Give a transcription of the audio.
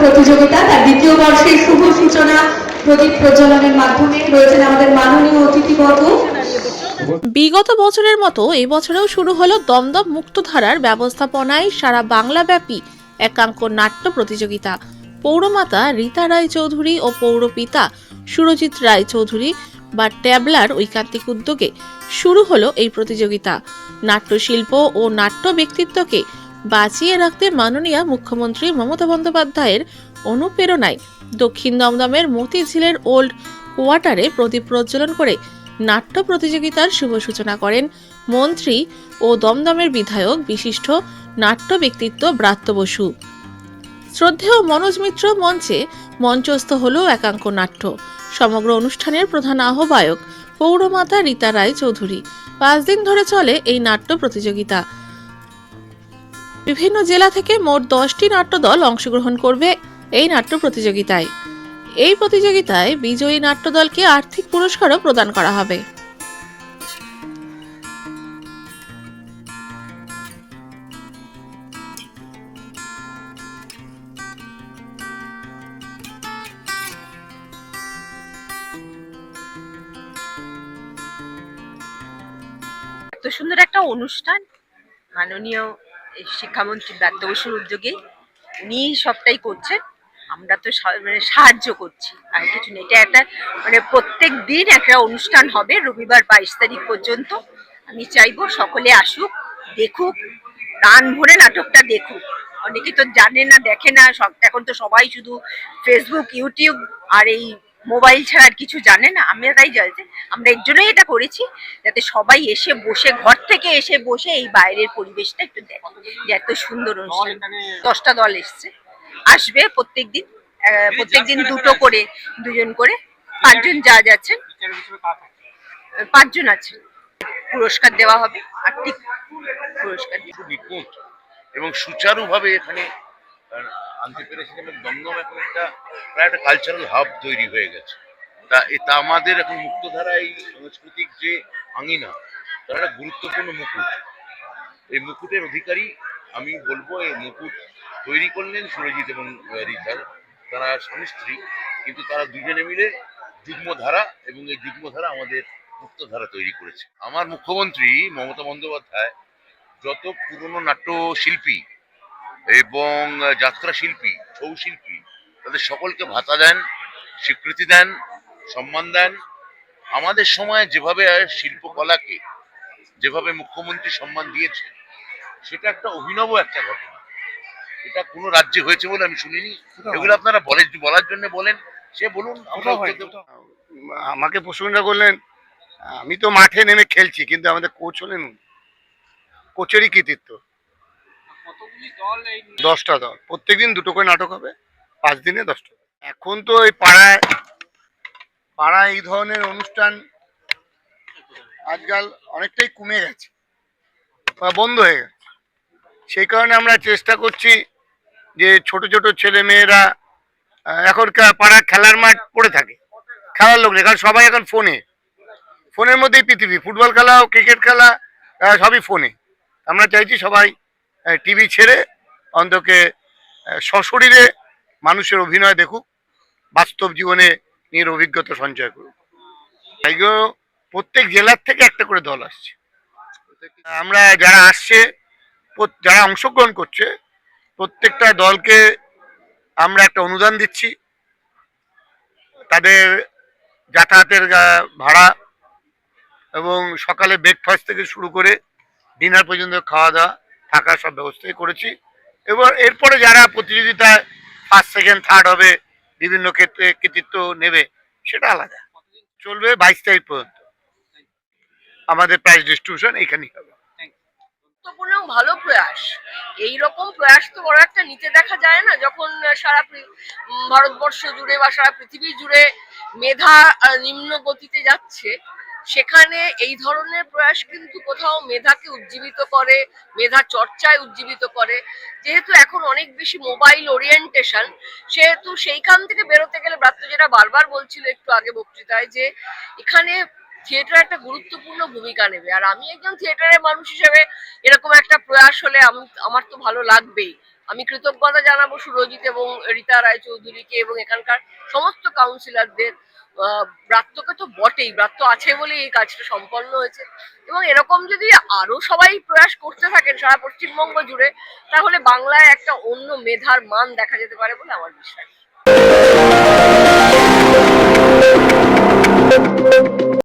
প্রতিযোগিতা তার দ্বিতীয় বর্ষের শুভ সূচনা প্রদীপ প্রজ্বলনের মাধ্যমে রয়েছেন আমাদের মাননীয় বিগত বছরের মতো এবছরেও শুরু হলো দমদম মুক্তধারার ব্যবস্থাপনায় সারা বাংলাব্যাপী একাঙ্ক নাট্য প্রতিযোগিতা। পৌরমাতা রীতা রায় চৌধুরী ও পৌরপিতা সুরজিৎ রায় চৌধুরী বা ট্যাবলার ঐকান্তিক উদ্যোগে শুরু হলো এই প্রতিযোগিতা। নাট্যশিল্প ও নাট্য ব্যক্তিত্বকে বাঁচিয়ে রাখতে মাননীয় মুখ্যমন্ত্রী মমতা বন্দ্যোপাধ্যায়ের অনুপ্রেরণায় দক্ষিণ দমদমের মতিঝিলের ওল্ড কোয়ার্টারে প্রদীপ প্রজ্বলন করে নাট্য প্রতিযোগিতার শুভ সূচনা করেন মন্ত্রী ও দমদমের বিধায়ক বিশিষ্ট নাট্য ব্যক্তিত্ব ব্রাত্য বসু। শ্রদ্ধেয় মনোজ মিত্র মঞ্চে মঞ্চস্থ হল একাঙ্ক নাট্য। সমগ্র অনুষ্ঠানের প্রধান আহ্বায়ক পৌরমাতা রীতা রায় চৌধুরী পাঁচ দিন ধরে চলে এই নাট্য প্রতিযোগিতা। বিভিন্ন জেলা থেকে মোট দশটি নাট্যদল অংশগ্রহণ করবে এই নাট্য প্রতিযোগিতায়। এই প্রতিযোগিতায় বিজয়ী নাট্যদলকে আর্থিক পুরস্কারও প্রদান করা হবে। এত সুন্দর একটা অনুষ্ঠান। মাননীয় শিক্ষামন্ত্রী ব্রাত্য বসুর উদ্যোগে উনি সবটাই করছেন আমরা তো মানে সাহায্য করছি, আর কিছু নেই। এটা একটা মানে প্রত্যেক দিন একটা অনুষ্ঠান হবে রবিবার বাইশ তারিখ পর্যন্ত। আমি চাইব সকলে আসুক, দেখুক, প্রাণ ভরে নাটকটা দেখুক। অনেকে তো জানে না, দেখে না এখন তো সবাই শুধু ফেসবুক ইউটিউব আর এই মোবাইল ছাড়া আর কিছু জানে না। আমরা তাই জানতে আমরা এর জন্যই এটা করেছি, যাতে সবাই এসে বসে ঘর থেকে এসে বসে এই বাইরের পরিবেশটা একটু দেখে। যে এত সুন্দর অনুষ্ঠান। দশটা দল এসছে। আসবে প্রত্যেকদিন আহ, প্রত্যেকদিন দুটো করে দুজন করে। পাঁচজন যা যাচ্ছেন পাঁচজন আছেন। পুরস্কার দেওয়া হবে। আর্থিক পুরস্কার নিপুণ এবং সুচারুভাবে এখানে আনতে পেরেছেন এবং দমদম এখন একটা প্রায় একটা কালচারাল হাব তৈরি হয়ে গেছে। তা আমাদের এখন মুক্তধারা এই সাংস্কৃতিক যে আঙিনা তার একটা গুরুত্বপূর্ণ মুকুট। এই মুকুটের অধিকারী আমি বলব, এই মুকুট তৈরি করলেন সুরজিৎ এবং রিতার। তারা স্বামী স্ত্রী, কিন্তু তারা দুজনে মিলে যুগ্মধারা এবং এই যুগ্মধারা আমাদের মুক্তধারা তৈরি করেছে। আমার মুখ্যমন্ত্রী মমতা বন্দ্যোপাধ্যায় যত পুরনো নাট্যশিল্পী এবং যাত্রা শিল্পী ছৌ শিল্পী তাদের সকলকে ভাতা দেন, স্বীকৃতি দেন, সম্মান দেন। আমাদের সময় যেভাবে শিল্পকলাকে যেভাবে মুখ্যমন্ত্রী সম্মান দিয়েছে সেটা একটা অভিনব একটা ঘটনা। এটা কোনো রাজ্যে হয়েছে বলে আমি শুনিনি। এগুলো আপনারা বলে বলার জন্য বলেন সে বলুন আমরা আমাকে প্রশ্নটা করলেন আমি তো মাঠে নেমে খেলছি কিন্তু আমাদের কোচ হলেন। কোচেরই কৃতিত্ব। দশটা দল। প্রত্যেকদিন দুটো করে নাটক হবে পাঁচ দিনে দশটা। এখন তো এই পাড়ায় পাড়ায় এই ধরনের অনুষ্ঠান আজকাল অনেকটাই কমে গেছে, বা বন্ধ হয়ে গেছে। সেই কারণে আমরা চেষ্টা করছি যে ছোট ছোট ছেলে মেয়েরা এখনকার পাড়ার খেলার মাঠ পড়ে থাকে, খেলার লোক নেই, কারণ সবাই এখন ফোনে। ফোনের মধ্যেই পৃথিবী, ফুটবল খেলা ক্রিকেট খেলা সবই ফোনে। আমরা চাইছি সবাই টিভি ছেড়ে, অন্তকে সশরীরে মানুষের অভিনয় দেখুক, বাস্তব জীবনে নিজের অভিজ্ঞতা সঞ্চয় করুক। এগুলো প্রত্যেক জেলার থেকে একটা করে দল আসছে। আমরা যারা আসছে যারা অংশগ্রহণ করছে, প্রত্যেকটা দলকে আমরা একটা অনুদান দিচ্ছি। তাদের যাতায়াতের ভাড়া এবং সকালে ব্রেকফাস্ট থেকে শুরু করে ডিনার পর্যন্ত খাওয়া দাওয়া থাকার সব ব্যবস্থাই করেছি। এবার এরপরে যারা প্রতিযোগিতায় ফার্স্ট সেকেন্ড থার্ড হবে, বিভিন্ন ক্ষেত্রে কৃতিত্ব নেবে, সেটা আলাদা। চলবে বাইশ তারিখ পর্যন্ত। আমাদের প্রাইজ ডিস্ট্রিবিউশন এখানেই হবে। গুরুত্বপূর্ণ ভালো প্রয়াস। এই রকম প্রয়াস তো বড় একটা নিতে দেখা যায় না, যখন সারা ভারতবর্ষ জুড়ে বা সারা পৃথিবী জুড়ে মেধা নিম্ন গতিতে যাচ্ছে, সেখানে এই ধরনের প্রয়াস কিন্তু কোথাও মেধাকে উজ্জীবিত করে, মেধা চর্চায় উজ্জীবিত করে। যেহেতু এখন অনেক বেশি মোবাইল ওরিয়েন্টেশন সেহেতু সেইখান থেকে বেরোতে গেলে ব্রাত্য যেটা বারবার বলছিল একটু আগে বক্তৃতায় যে, এখানে থিয়েটার একটা গুরুত্বপূর্ণ ভূমিকা নেবে। আর আমি একজন থিয়েটারের মানুষ হিসেবে এরকম একটা প্রয়াস হলে আমি, আমার তো ভালো লাগবেই। আমি কৃতজ্ঞতা জানাব সুরজিৎ এবং রীতা রায়চৌধুরীকে এবং এখানকার সমস্ত কাউন্সিলরদের ব্রাত্যকে তো বটেই, ব্রাত্য আছে বলেই এই কাজটা সম্পন্ন হয়েছে। এবং এরকম যদি আরও সবাই প্রয়াস করতে থাকেন সারা পশ্চিমবঙ্গ জুড়ে, তাহলে বাংলায় একটা অন্য মেধার মান দেখা যেতে পারে বলে আমার বিশ্বাস।